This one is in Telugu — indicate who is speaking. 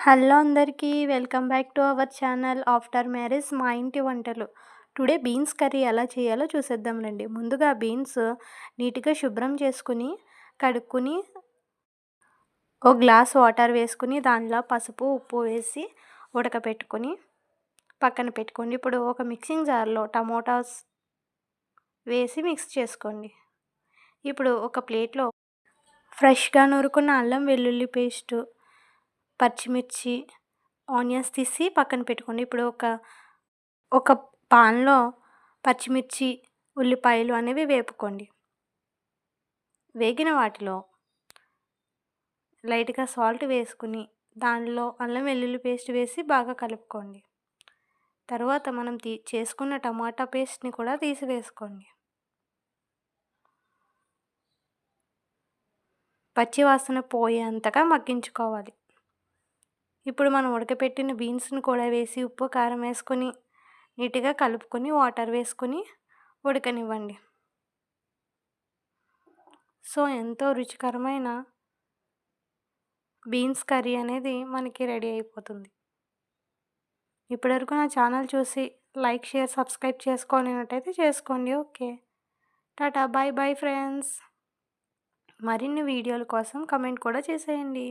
Speaker 1: హలో అందరికీ welcome back to our channel after marriage మా ఇంటి వంటలు. టుడే బీన్స్ కర్రీ ఎలా చేయాలో చూసేద్దాం రండి. ముందుగా బీన్స్ నీట్గా శుభ్రం చేసుకుని కడుక్కుని ఒక గ్లాస్ వాటర్ వేసుకుని దానిలో పసుపు ఉప్పు వేసి ఉడకపెట్టుకొని పక్కన పెట్టుకోండి. ఇప్పుడు ఒక మిక్సింగ్ జార్లో టమోటాస్ వేసి మిక్స్ చేసుకోండి. ఇప్పుడు ఒక ప్లేట్లో ఫ్రెష్గా నూరుకున్న అల్లం వెల్లుల్లి పేస్టు పచ్చిమిర్చి ఆనియన్స్ తీసి పక్కన పెట్టుకోండి. ఇప్పుడు ఒక ఒక పాన్లో పచ్చిమిర్చి ఉల్లిపాయలు అనేవి వేపుకోండి. వేగిన వాటిలో లైట్గా సాల్ట్ వేసుకుని దానిలో అల్లం వెల్లుల్లి పేస్ట్ వేసి బాగా కలుపుకోండి. తర్వాత మనం తీ చేసుకున్న టమాటా పేస్ట్ని కూడా తీసి వేసుకోండి. పోయేంతగా మగ్గించుకోవాలి. ఇప్పుడు మనం ఉడకపెట్టిన బీన్స్ని కూడా వేసి ఉప్పు కారం వేసుకొని నీట్గా కలుపుకొని వాటర్ వేసుకొని ఉడకనివ్వండి. సో ఎంతో రుచికరమైన బీన్స్ కర్రీ అనేది మనకి రెడీ అయిపోతుంది. ఇప్పటివరకు నా ఛానల్ చూసి లైక్ షేర్ సబ్స్క్రైబ్ చేసుకోలేనట్టయితే చేసుకోండి. Okay. Tata bye bye friends. మరిన్ని వీడియోల కోసం కమెంట్ కూడా చేసేయండి.